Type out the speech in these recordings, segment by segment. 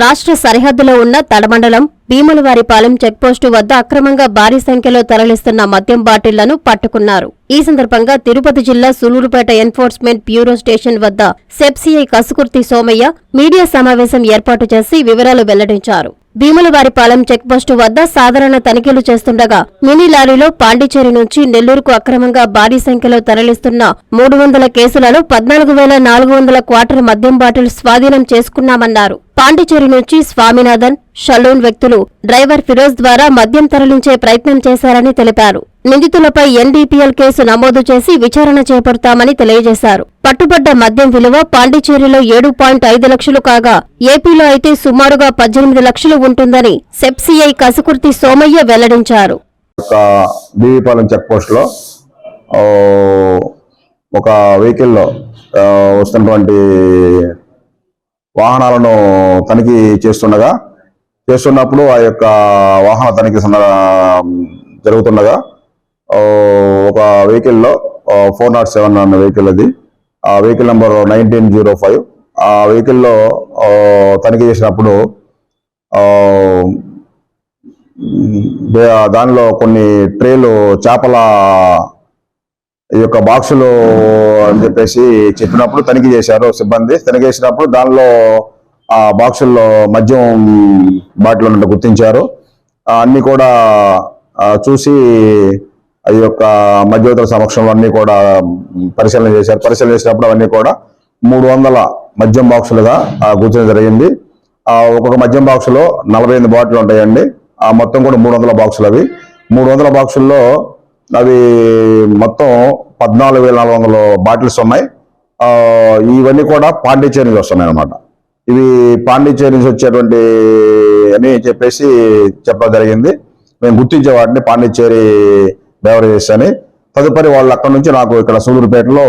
రాష్ట్ర సరిహద్దులో ఉన్న తడమండలం భీములవారిపాలెం చెక్పోస్టు వద్ద అక్రమంగా భారీ సంఖ్యలో తరలిస్తున్న మద్యం బాటిళ్ళను పట్టుకున్నారు. ఈ సందర్భంగా తిరుపతి జిల్లా సులూరుపేట ఎన్ఫోర్స్మెంట్ బ్యూరో స్టేషన్ వద్ద సెప్సీఐ కసుకుర్తి సోమయ్య మీడియా సమావేశం ఏర్పాటు చేసి వివరాలు వెల్లడించారు. భీములవారిపాలెం చెక్పోస్టు వద్ద సాధారణ తనిఖీలు చేస్తుండగా మినీ లారీలో పాండిచేరి నుంచి నెల్లూరుకు అక్రమంగా భారీ సంఖ్యలో తరలిస్తున్న మూడు వందల కేసులలో పద్నాలుగు వేల నాలుగు వందల క్వార్టర్ మద్యం బాటిల్ స్వాధీనం చేసుకున్నామన్నారు. పాండిచేరి నుంచి స్వామినాథన్ షలూన్ వ్యక్తులు డ్రైవర్ ఫిరోజ్ ద్వారా మద్యం తరలించే ప్రయత్నం చేశారని తెలిపారు. నిందితులపై ఎన్డీపీఎల్ కేసు నమోదు చేసి విచారణ చేపడతామని తెలియజేశారు. పట్టుబడ్డ మద్యం విలువ పాండిచేరిలో ఏడు పాయింట్ ఐదు లక్షలు కాగా ఏపీలో అయితే సుమారుగా పద్దెనిమిది లక్షలు ఉంటుందని సెప్సీఐ కసుకుర్తి సోమయ్య వెల్లడించారు. ఒక బీవీపాలెం ఒక వెహికల్లో వస్తున్నటువంటి వాహనాలను తనిఖీ చేస్తుండగా చేస్తున్నప్పుడు ఆ యొక్క వాహన తనిఖీ జరుగుతుండగా ఒక వెహికల్లో ఫోర్ నాట్ సెవెన్ అన్న వెహికల్ అది. ఆ vehicle number nineteen zero five. ఆ వెహికల్లో తనిఖీ చేసినప్పుడు దానిలో కొన్ని ట్రేలు చేపల ఈ యొక్క బాక్సులు అని చెప్పేసి చెప్పినప్పుడు తనిఖీ చేశారు సిబ్బంది. తనిఖీ చేసినప్పుడు దానిలో ఆ బాక్సుల్లో మద్యం బాటిల్ ఉన్నట్టు గుర్తించారు. అన్నీ అన్ని కూడా చూసి ఈ యొక్క మధ్యవర్తుల సమక్షంలో అన్ని కూడా పరిశీలన చేశారు. పరిశీలన చేసినప్పుడు అవన్నీ కూడా మూడు వందల మద్యం బాక్సులుగా గుర్తించడం జరిగింది. ఆ, ఒక్కొక్క మద్యం బాక్సులో నలభై ఎనిమిది బాటిల్ ఉంటాయండి. ఆ మొత్తం కూడా మూడు వందల బాక్సులు అవి మూడు వందల బాక్సుల్లో అవి మొత్తం పద్నాలుగు వేల నాలుగు వందల బాటిల్స్ ఉన్నాయి. ఇవన్నీ కూడా పాండిచేరి నుంచి వస్తున్నాయి అనమాట ఇవి పాండిచేరి నుంచి వచ్చేటువంటి అని చెప్పేసి చెప్పడం జరిగింది. మేము గుర్తించే వాటిని పాండిచ్చేరి బెవరేజెస్ అని. తదుపరి వాళ్ళు అక్కడ నుంచి నాకు ఇక్కడ సూలూరుపేటలో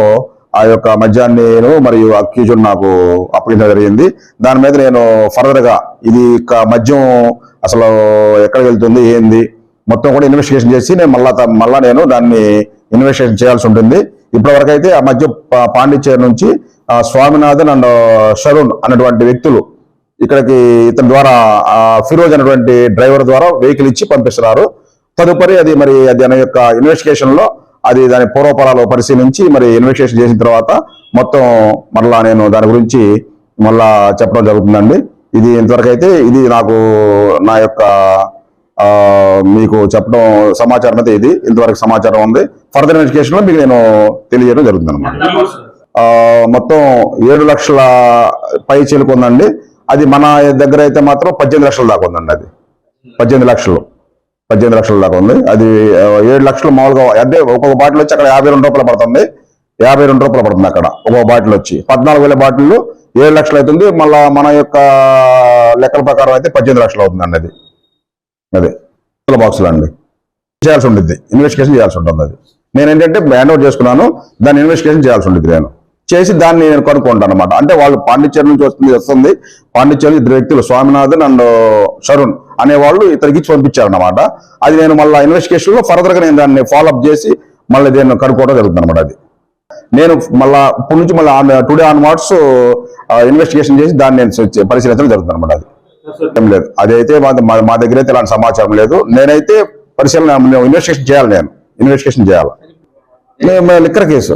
ఆ యొక్క మద్యాన్ని మరియు అక్యూజును నాకు అప్పగించడం జరిగింది. దాని మీద నేను ఫర్దర్గా ఇది ఇక మద్యం అసలు ఎక్కడికి వెళ్తుంది ఏంది మొత్తం కూడా ఇన్వెస్టిగేషన్ చేసి నేను మళ్ళా మళ్ళా నేను దాన్ని ఇన్వెస్టిగేషన్ చేయాల్సి ఉంటుంది. ఇప్పటివరకు అయితే ఆ మధ్య పాండిచ్చేరి నుంచి స్వామినాథన్ అండ్ షరుణ్ అన్నటువంటి వ్యక్తులు ఇక్కడికి ఇతని ద్వారా ఫిరోజ్ అనేటువంటి డ్రైవర్ ద్వారా వెహికల్ ఇచ్చి పంపిస్తున్నారు. తదుపరి అది మరి అది దాని యొక్క ఇన్వెస్టిగేషన్లో అది దాని పూర్వపరాలు పరిశీలించి మరి ఇన్వెస్టిగేషన్ చేసిన తర్వాత మొత్తం మరలా నేను దాని గురించి మళ్ళా చెప్పడం జరుగుతుందండి. ఇది ఇంతవరకు అయితే ఇది నాకు నా యొక్క మీకు చెప్పడం సమాచారం అయితే ఇది. ఇంతవరకు సమాచారం ఉంది. ఫర్దర్ ఇన్వెస్టిగేషన్లో మీకు నేను తెలియజేయడం జరుగుతుంది అనమాట ఆ, మొత్తం ఏడు లక్షల పై చిలుకు ఉందండి. అది మన దగ్గర అయితే మాత్రం పద్దెనిమిది లక్షల దాకా ఉందండి అది. పద్దెనిమిది లక్షలు. పద్దెనిమిది లక్షల దాకా ఉంది. అది ఏడు లక్షలు మామూలుగా అంటే ఒక్కొక్క బాటిల్ వచ్చి అక్కడ యాభై రెండు రూపాయలు పడుతుంది. యాభై రెండు రూపాయలు పడుతుంది అక్కడ ఒక్కొక్క బాటిల్ వచ్చి. పద్నాలుగు వేల బాటిల్ ఏడు లక్షలు అవుతుంది. మళ్ళా మన యొక్క లెక్కల ప్రకారం అయితే పద్దెనిమిది లక్షలు అవుతుందండి అది. అదే. బాక్సులు అండి. చేయాల్సి ఉంటుంది ఇన్వెస్టిగేషన్ చేయాల్సి ఉంటుంది అది. నేను ఏంటంటే హ్యాండ్ ఓవర్ చేసుకున్నాను. దాన్ని ఇన్వెస్టిగేషన్ చేయాల్సి ఉంటుంది నేను. చేసి దాన్ని నేను కనుక్కుంటాను అనమాట అంటే వాళ్ళు పాండిచ్చేరి నుంచి వస్తుంది వస్తుంది. పాండిచ్చేరి ఇద్దరు వ్యక్తులు స్వామినాథన్ అండ్ షరుణ్ అనేవాళ్ళు ఇతనికి ఇచ్చి పంపించారు అది నేను మళ్ళీ ఇన్వెస్టిగేషన్లో ఫర్దర్గా నేను దాన్ని ఫాలో అప్ చేసి మళ్ళీ దీన్ని కనుక్కోవడం జరుగుతుంది అనమాట అది. నేను మళ్ళా ఇప్పటి నుంచి మళ్ళీ టుడే ఆన్ ఇన్వెస్టిగేషన్ చేసి దాన్ని నేను పరిశీలించడం జరుగుతుంది అనమాట అది. లేదు. అదైతే మా దగ్గర అయితే ఇలాంటి సమాచారం లేదు. నేనైతే పరిశీలన ఇన్వెస్టిగేషన్ చేయాలి నేను. ఇన్వెస్టిగేషన్ చేయాలి. Liquor case.